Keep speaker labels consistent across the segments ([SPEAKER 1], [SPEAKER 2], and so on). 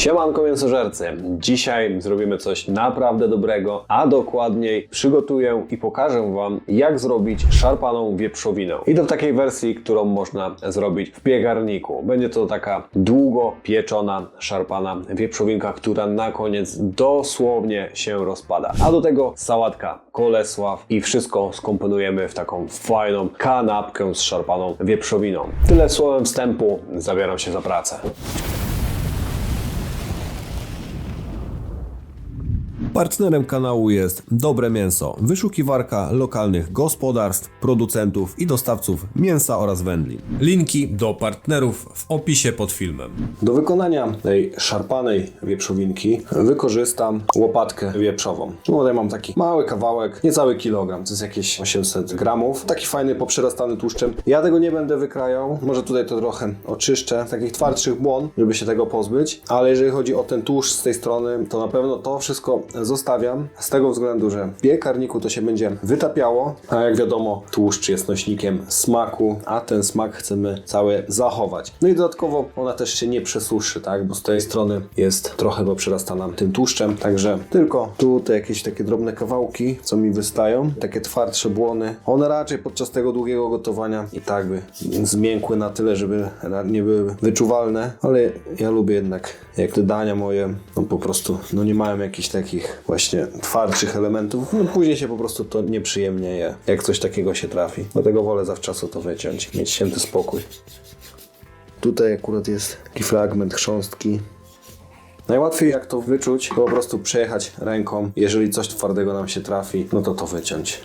[SPEAKER 1] Siemanko mięsożercy. Dzisiaj zrobimy coś naprawdę dobrego, a dokładniej przygotuję i pokażę Wam, jak zrobić szarpaną wieprzowinę. I to w takiej wersji, którą można zrobić w piekarniku. Będzie to taka długo pieczona, szarpana wieprzowinka, która na koniec dosłownie się rozpada. A do tego sałatka, kolesław i wszystko skomponujemy w taką fajną kanapkę z szarpaną wieprzowiną. Tyle słowem wstępu, zabieram się za pracę.
[SPEAKER 2] Partnerem kanału jest Dobre Mięso, wyszukiwarka lokalnych gospodarstw, producentów i dostawców mięsa oraz wędlin. Linki do partnerów w opisie pod filmem.
[SPEAKER 1] Do wykonania tej szarpanej wieprzowinki wykorzystam łopatkę wieprzową. Tutaj mam taki mały kawałek, niecały kilogram, to jest jakieś 800 gramów. Taki fajny, poprzerastany tłuszczem. Ja tego nie będę wykrajał, może tutaj to trochę oczyszczę, takich twardszych błon, żeby się tego pozbyć, ale jeżeli chodzi o ten tłuszcz z tej strony, to na pewno to wszystko zostawiam, z tego względu, że w piekarniku to się będzie wytapiało, a jak wiadomo, tłuszcz jest nośnikiem smaku, a ten smak chcemy cały zachować. No i dodatkowo ona też się nie przesuszy, tak, bo z tej strony jest trochę poprzerastana tym tłuszczem, także tylko tutaj jakieś takie drobne kawałki, co mi wystają, takie twardsze błony, one raczej podczas tego długiego gotowania i tak by zmiękły na tyle, żeby nie były wyczuwalne, ale ja lubię jednak, jak te dania moje, no po prostu, no nie mają jakichś takich właśnie twardszych elementów, no później się po prostu to nieprzyjemnie je, jak coś takiego się trafi. Dlatego wolę zawczasu to wyciąć, mieć święty spokój. Tutaj akurat jest taki fragment chrząstki. Najłatwiej jak to wyczuć, po prostu przejechać ręką. Jeżeli coś twardego nam się trafi, no to to wyciąć.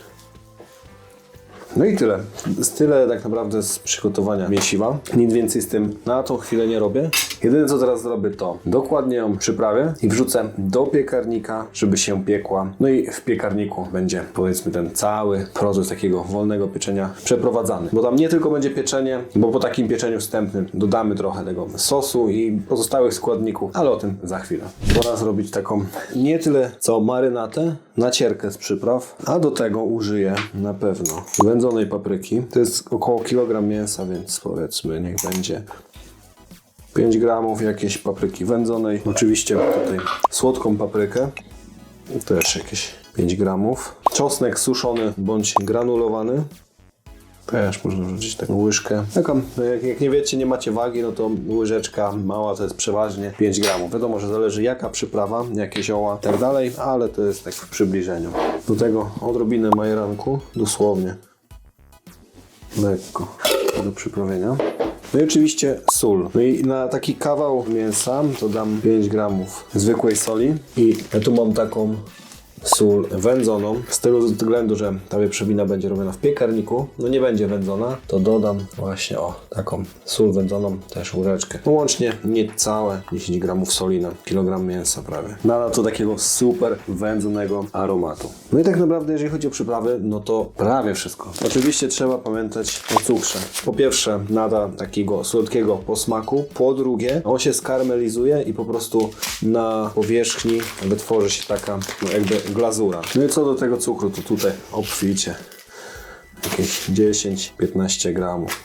[SPEAKER 1] No i tyle. Z tyle tak naprawdę z przygotowania mięsiwa. Nic więcej z tym na tą chwilę nie robię. Jedyne co teraz zrobię to dokładnie ją przyprawię i wrzucę do piekarnika, żeby się piekła. No i w piekarniku będzie powiedzmy ten cały proces takiego wolnego pieczenia przeprowadzany. Bo tam nie tylko będzie pieczenie, bo po takim pieczeniu wstępnym dodamy trochę tego sosu i pozostałych składników, ale o tym za chwilę. Pora zrobić taką nie tyle co marynatę, nacierkę z przypraw, a do tego użyję na pewno wędzonej papryki. To jest około kilogram mięsa, więc powiedzmy niech będzie 5 gramów jakiejś papryki wędzonej. Oczywiście tutaj słodką paprykę. Też jakieś 5 gramów. Czosnek suszony bądź granulowany. Też można wrzucić taką łyżkę. Taką, no jak, jak nie wiecie, nie macie wagi, no to łyżeczka mała to jest przeważnie 5 gramów. Wiadomo, że zależy jaka przyprawa, jakie zioła i tak dalej, ale to jest tak w przybliżeniu. Do tego odrobinę majeranku, dosłownie. Lekko do przyprawienia. No i oczywiście sól. No i na taki kawał mięsa to dam 5 gramów zwykłej soli. I ja tu mam taką sól wędzoną. Z tego względu, że ta wieprzowina będzie robiona w piekarniku, no nie będzie wędzona, to dodam właśnie o taką sól wędzoną, też łyżeczkę. No łącznie niecałe 10 gramów soli na kilogram mięsa prawie. Nada to takiego super wędzonego aromatu. No i tak naprawdę, jeżeli chodzi o przyprawy, no to prawie wszystko. Oczywiście trzeba pamiętać o cukrze. Po pierwsze, nada takiego słodkiego posmaku. Po drugie, on się skarmelizuje i po prostu na powierzchni wytworzy się taka no jakby glazura. No i co do tego cukru, to tutaj obficie. Jakieś 10-15 gramów.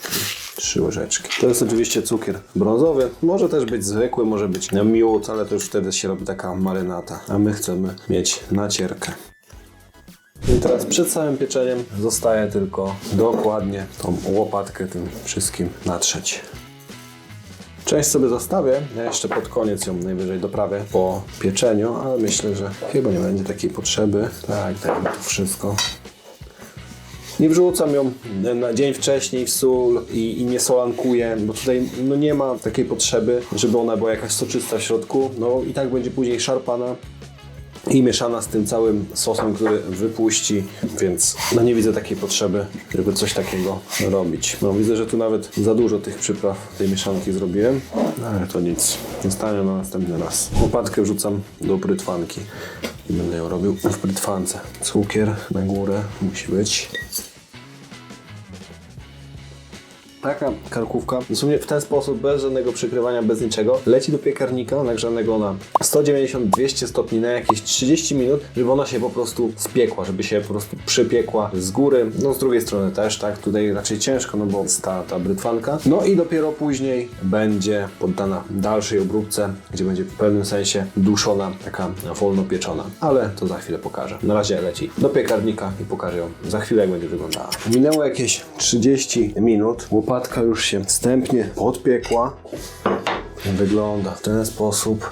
[SPEAKER 1] Trzy łyżeczki. To jest oczywiście cukier brązowy. Może też być zwykły, może być miód, ale to już wtedy się robi taka marynata. A my chcemy mieć nacierkę. I teraz przed całym pieczeniem zostaje tylko dokładnie tą łopatkę tym wszystkim natrzeć. Część sobie zostawię, ja jeszcze pod koniec ją najwyżej doprawię po pieczeniu, ale myślę, że chyba nie będzie takiej potrzeby. Tak, dajmy tu wszystko. Nie wrzucam ją na dzień wcześniej w sól i, i nie solankuję, bo tutaj no nie ma takiej potrzeby, żeby ona była jakaś soczysta w środku. No i tak będzie później szarpana i mieszana z tym całym sosem, który wypuści, więc no nie widzę takiej potrzeby, żeby coś takiego robić. No widzę, że tu nawet za dużo tych przypraw tej mieszanki zrobiłem, no, ale to nic, zostanie na następny raz. Łopatkę wrzucam do brytwanki i będę ją robił w brytwance. Cukier na górę musi być. Taka karkówka, dosłownie w ten sposób, bez żadnego przykrywania, bez niczego, leci do piekarnika nagrzanego na 190-200 stopni na jakieś 30 minut, żeby ona się po prostu spiekła, żeby się po prostu przypiekła z góry, no z drugiej strony też, tak, tutaj raczej ciężko, no bo ta, ta brytwanka. No i dopiero później będzie poddana dalszej obróbce, gdzie będzie w pewnym sensie duszona, taka wolno pieczona, ale to za chwilę pokażę. Na razie leci do piekarnika i pokażę ją za chwilę, jak będzie wyglądała. Minęło jakieś 30 minut, łopatka już się wstępnie podpiekła. Wygląda w ten sposób.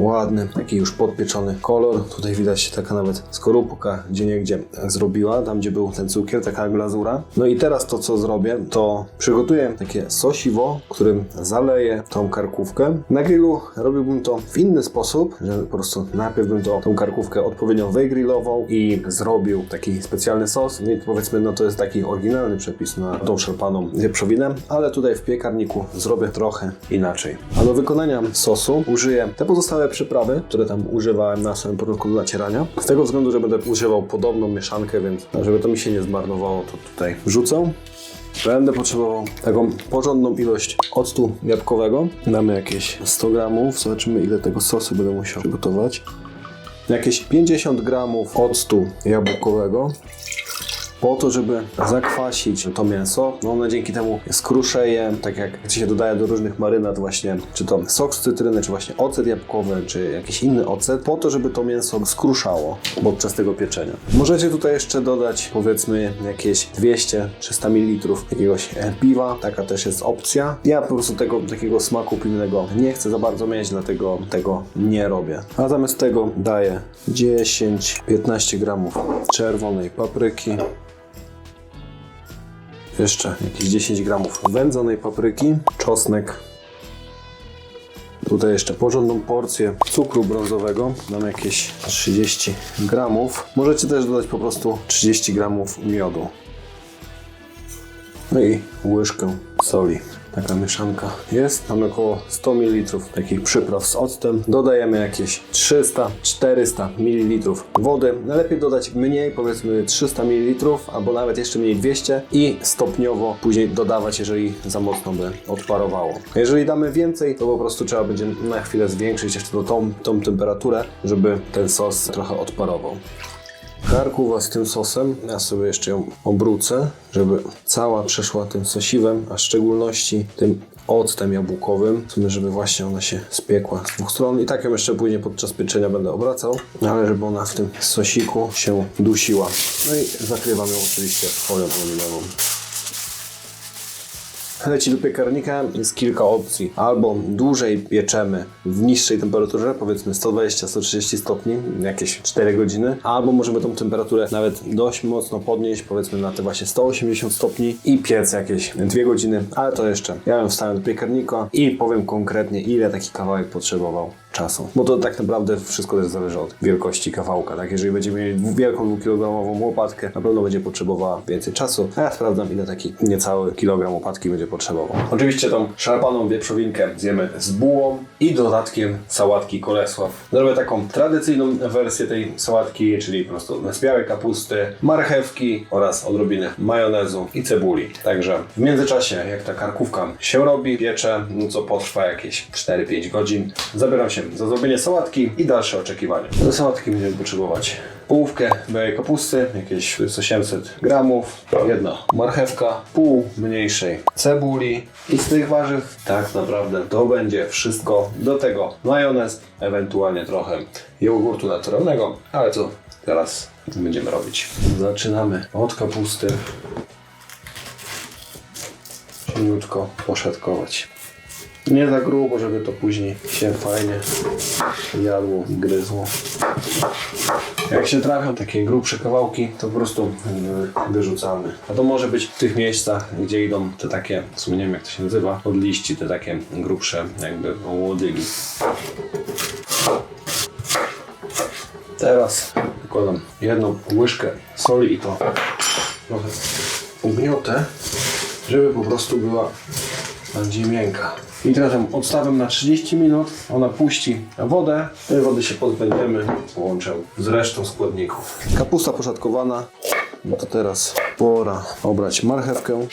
[SPEAKER 1] Ładny, taki już podpieczony kolor. Tutaj widać taka nawet skorupka gdzie niegdzie zrobiła, tam gdzie był ten cukier, taka glazura. No i teraz to co zrobię, to przygotuję takie sosiwo, którym zaleję tą karkówkę. Na grillu robiłbym to w inny sposób, że po prostu najpierw bym to, tą karkówkę odpowiednio wygrillował i zrobił taki specjalny sos. No i powiedzmy, no to jest taki oryginalny przepis na tą szarpaną wieprzowinę, ale tutaj w piekarniku zrobię trochę inaczej. A do wykonania sosu użyję te pozostałe przyprawy, które tam używałem na samym początku do nacierania. Z tego względu, że będę używał podobną mieszankę, więc żeby to mi się nie zmarnowało, to tutaj wrzucę. Będę potrzebował taką porządną ilość octu jabłkowego. Damy jakieś 100 gramów. Zobaczymy ile tego sosu będę musiał przygotować. Jakieś 50 gramów octu jabłkowego po to, żeby zakwasić to mięso. No one dzięki temu skruszeje, tak jak się dodaje do różnych marynat właśnie, czy to sok z cytryny, czy właśnie ocet jabłkowy, czy jakiś inny ocet, po to, żeby to mięso skruszało podczas tego pieczenia. Możecie tutaj jeszcze dodać powiedzmy jakieś 200-300 ml jakiegoś e, piwa, taka też jest opcja. Ja po prostu tego takiego smaku piwnego nie chcę za bardzo mieć, dlatego tego nie robię. A zamiast tego daję 10-15 gramów czerwonej papryki, jeszcze jakieś 10 gramów wędzonej papryki, czosnek. Tutaj jeszcze porządną porcję cukru brązowego, dam jakieś 30 gramów. Możecie też dodać po prostu 30 gramów miodu. No i łyżkę soli. Taka mieszanka jest. Mamy około 100 ml takich przypraw z octem. Dodajemy jakieś 300-400 ml wody. Najlepiej dodać mniej, powiedzmy 300 ml, albo nawet jeszcze mniej 200 i stopniowo później dodawać, jeżeli za mocno by odparowało. Jeżeli damy więcej, to po prostu trzeba będzie na chwilę zwiększyć jeszcze tą, tą temperaturę, żeby ten sos trochę odparował. Karkuwa z tym sosem, ja sobie jeszcze ją obrócę, żeby cała przeszła tym sosiwem, a w szczególności tym octem jabłkowym, żeby właśnie ona się spiekła z dwóch stron i tak ją jeszcze później podczas pieczenia będę obracał, ale żeby ona w tym sosiku się dusiła. No i zakrywam ją oczywiście folią aluminową. Leci do piekarnika, jest kilka opcji. Albo dłużej pieczemy w niższej temperaturze, powiedzmy 120-130 stopni, jakieś 4 godziny, albo możemy tą temperaturę nawet dość mocno podnieść, powiedzmy na te właśnie 180 stopni i piec jakieś 2 godziny, ale to jeszcze. Ja bym wstałem do piekarnika i powiem konkretnie, ile taki kawałek potrzebował czasu. Bo to tak naprawdę wszystko też zależy od wielkości kawałka, tak? Jeżeli będziemy mieli wielką dwukilogramową łopatkę, na pewno będzie potrzebowała więcej czasu, a ja sprawdzam, ile taki niecały kilogram łopatki będzie potrzebował. Oczywiście tą szarpaną wieprzowinkę zjemy z bułą i dodatkiem sałatki Kolesław. Zrobię taką tradycyjną wersję tej sałatki, czyli po prostu z białej kapusty, marchewki oraz odrobiny majonezu i cebuli. Także w międzyczasie, jak ta karkówka się robi, piecze, no co potrwa jakieś 4-5 godzin, zabieram się za zrobienie sałatki i dalsze oczekiwania. Do sałatki będziemy potrzebować połówkę białej kapusty, jakieś to jest 800 gramów, jedna marchewka, pół mniejszej cebuli i z tych warzyw tak naprawdę to będzie wszystko. Do tego majonez, ewentualnie trochę jogurtu naturalnego, ale to teraz będziemy robić. Zaczynamy od kapusty. Cieniutko poszatkować. Nie za grubo, żeby to później się fajnie jadło i gryzło. Jak się trafią takie grubsze kawałki, to po prostu y, wyrzucamy. A to może być w tych miejscach, gdzie idą te takie, w sumie nie wiem jak to się nazywa, od liści, te takie grubsze jakby łodygi. Teraz wkładam jedną łyżkę soli i to trochę ugniotę, żeby po prostu była bardziej miękka. I teraz ją odstawiam na 30 minut, ona puści wodę, tej wody się pozbędziemy, połączę z resztą składników. Kapusta poszatkowana, no to teraz pora obrać marchewkę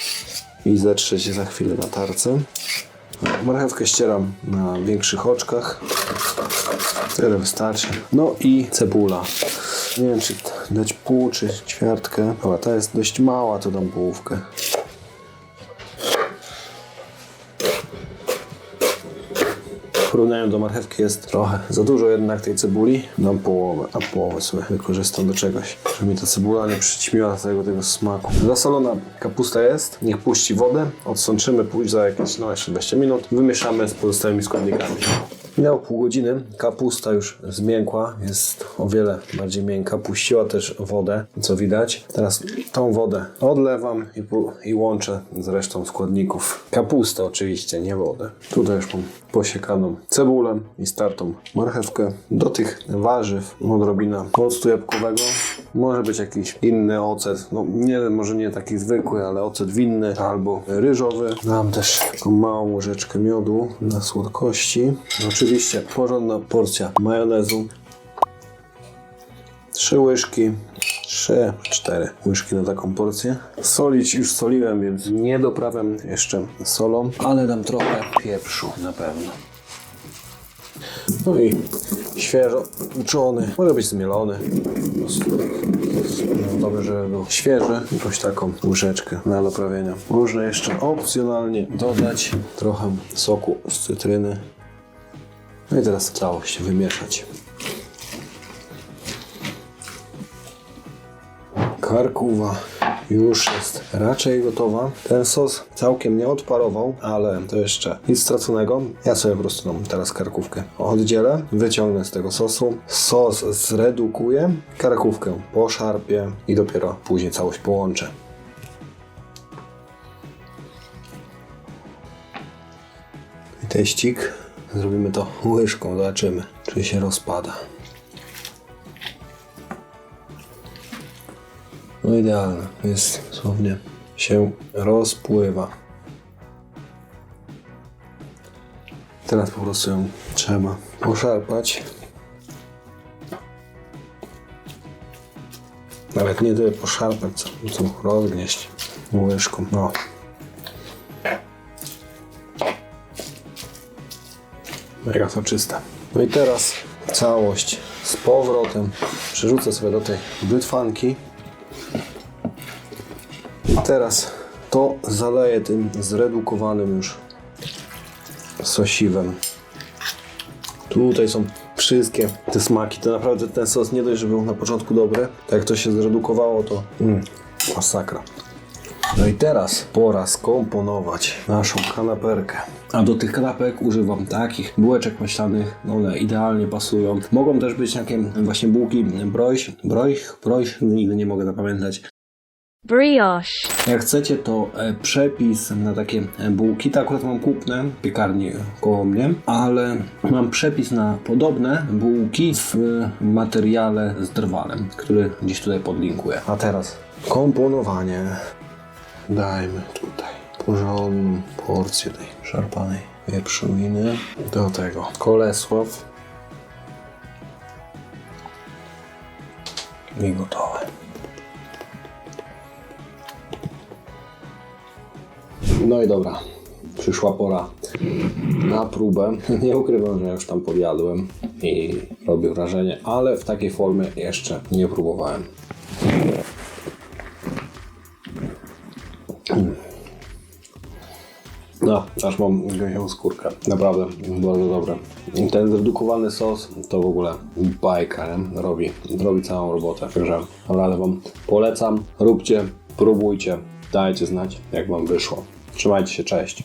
[SPEAKER 1] i zetrzeć za chwilę na tarce. Marchewkę ścieram na większych oczkach. Tyle wystarczy. No i cebula. Nie wiem, czy dać pół, czy ćwiartkę. Dobra, ta jest dość mała, to dam połówkę. W porównaniu do marchewki jest trochę za dużo jednak tej cebuli. Dam połowę, a połowę sobie wykorzystam do czegoś, żeby mi ta cebula nie przyćmiła całego tego smaku. Zasolona kapusta jest, niech puści wodę, odsączymy później za jakieś no, jeszcze 20 minut, wymieszamy z pozostałymi składnikami. Minęło pół godziny, kapusta już zmiękła, jest o wiele bardziej miękka, puściła też wodę, co widać. Teraz tą wodę odlewam i, i łączę z resztą składników. Kapustę oczywiście, nie wodę. Tutaj już mam posiekaną cebulę i startą marchewkę. Do tych warzyw odrobina octu jabłkowego. Może być jakiś inny ocet, no nie, może nie taki zwykły, ale ocet winny albo ryżowy. Dam też taką małą łyżeczkę miodu dla słodkości. Oczywiście porządna porcja majonezu. Trzy łyżki, trzy, cztery łyżki na taką porcję. Solić już soliłem, więc nie doprawiam jeszcze solą, ale dam trochę pieprzu na pewno. No i świeżo uczony, może być zmielony. Dobrze, żeby był świeży. Jakąś taką łyżeczkę na doprawienia. Można jeszcze opcjonalnie dodać trochę soku z cytryny. No i teraz całość wymieszać. Karkuwa już jest raczej gotowa. Ten sos całkiem nie odparował, ale to jeszcze nic straconego. Ja sobie po prostu teraz karkówkę oddzielę, wyciągnę z tego sosu. Sos zredukuję, karkówkę poszarpię i dopiero później całość połączę. I teścik. Zrobimy to łyżką, zobaczymy, czy się rozpada. No idealne. Jest dosłownie się rozpływa. Teraz po prostu ją trzeba poszarpać. Nawet nie tyle poszarpać, co, co rozgnieść łyżką. No. Mega soczyste. No i teraz całość z powrotem przerzucę sobie do tej brytwanki. I teraz to zaleję tym zredukowanym już sosiwem. Tutaj są wszystkie te smaki. To naprawdę ten sos nie dość, że był na początku dobry. Tak jak to się zredukowało, to mm, masakra. No i teraz pora skomponować naszą kanaperkę. A do tych kanapek używam takich bułeczek maślanych, no one idealnie pasują. Mogą też być takie właśnie bułki broś, broś, broś, nigdy nie mogę zapamiętać.
[SPEAKER 3] brioche,
[SPEAKER 1] Jak chcecie, to e, przepis na takie e, bułki, to akurat mam kupne w piekarni koło mnie, ale mam przepis na podobne bułki w e, materiale z drwalem, który gdzieś tutaj podlinkuję. A teraz komponowanie. Dajmy tutaj porządną porcję tej szarpanej wieprzowiny. Do tego kolesław. I gotowe. No i dobra, przyszła pora na próbę. Nie ukrywam, że już tam podjadłem i robię wrażenie, ale w takiej formie jeszcze nie próbowałem. No, aż mam gęsią skórkę. Naprawdę, bardzo dobre. Ten zredukowany sos to w ogóle bajka, nie? Robi, robi całą robotę. Także naprawdę Wam polecam. Róbcie, próbujcie, dajcie znać, jak Wam wyszło. Trzymajcie się, cześć.